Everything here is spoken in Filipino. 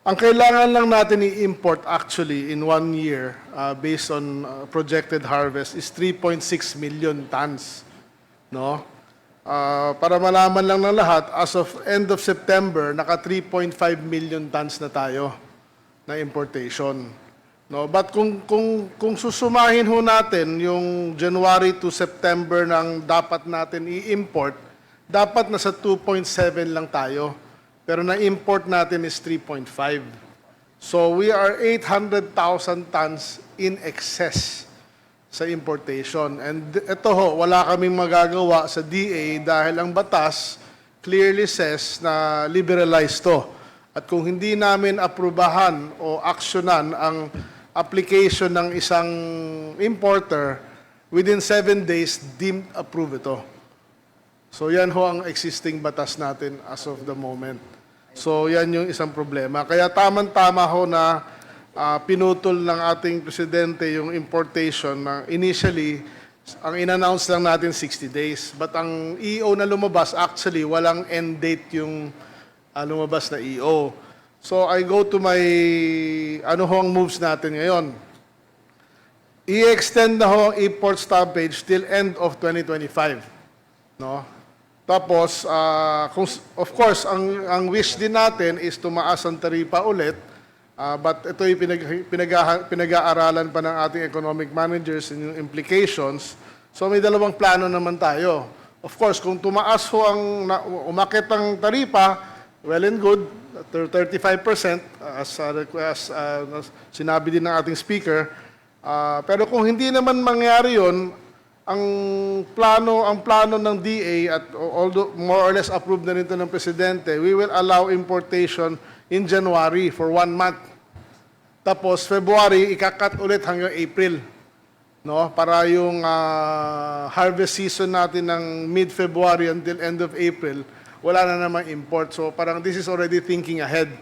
Ang kailangan lang natin i-import actually in one year uh, based on uh, projected harvest is 3.6 million tons. No? Ah, para malaman lang ng lahat, as of end of September, naka 3.5 million tons na tayo na importation. No, but kung kung kung susumahin ho natin yung January to September ng dapat natin i-import, dapat nasa 2.7 lang tayo. Pero na-import natin is 3.5. So we are 800,000 tons in excess sa importation. And ito ho, wala kaming magagawa sa DA dahil ang batas clearly says na liberalize to. At kung hindi namin aprubahan o aksyonan ang application ng isang importer, within seven days, deemed approve ito. So yan ho ang existing batas natin as of the moment. So yan yung isang problema. Kaya tamang-tama ho na ah, pinutol ng ating presidente yung importation na initially ang in-announce lang natin 60 days. But ang EO na lumabas, actually, walang end date yung ah, lumabas na EO. So I go to my, ano ho ang moves natin ngayon. I-extend na ho ang import stoppage till end of 2025. No? Tapos, kung, of course, ang, ang wish din natin is tumaas ang taripa ulit. Ah, but ito yung pinag, pinag, pinag-aaralan pa ng ating economic managers and yung implications. So may dalawang plano naman tayo. Of course, kung tumaas ho ang, umakit ang taripa, well and good, 35% as, uh, as uh, sinabi din ng ating speaker. Ah, pero kung hindi naman mangyari yon, ang plano ang plano ng DA at although more or less approved na nito ng presidente, we will allow importation in January for one month. Tapos February ikakat ulit hanggang April. No? Para yung ah, harvest season natin ng mid-February until end of April, wala na namang import. So parang this is already thinking ahead.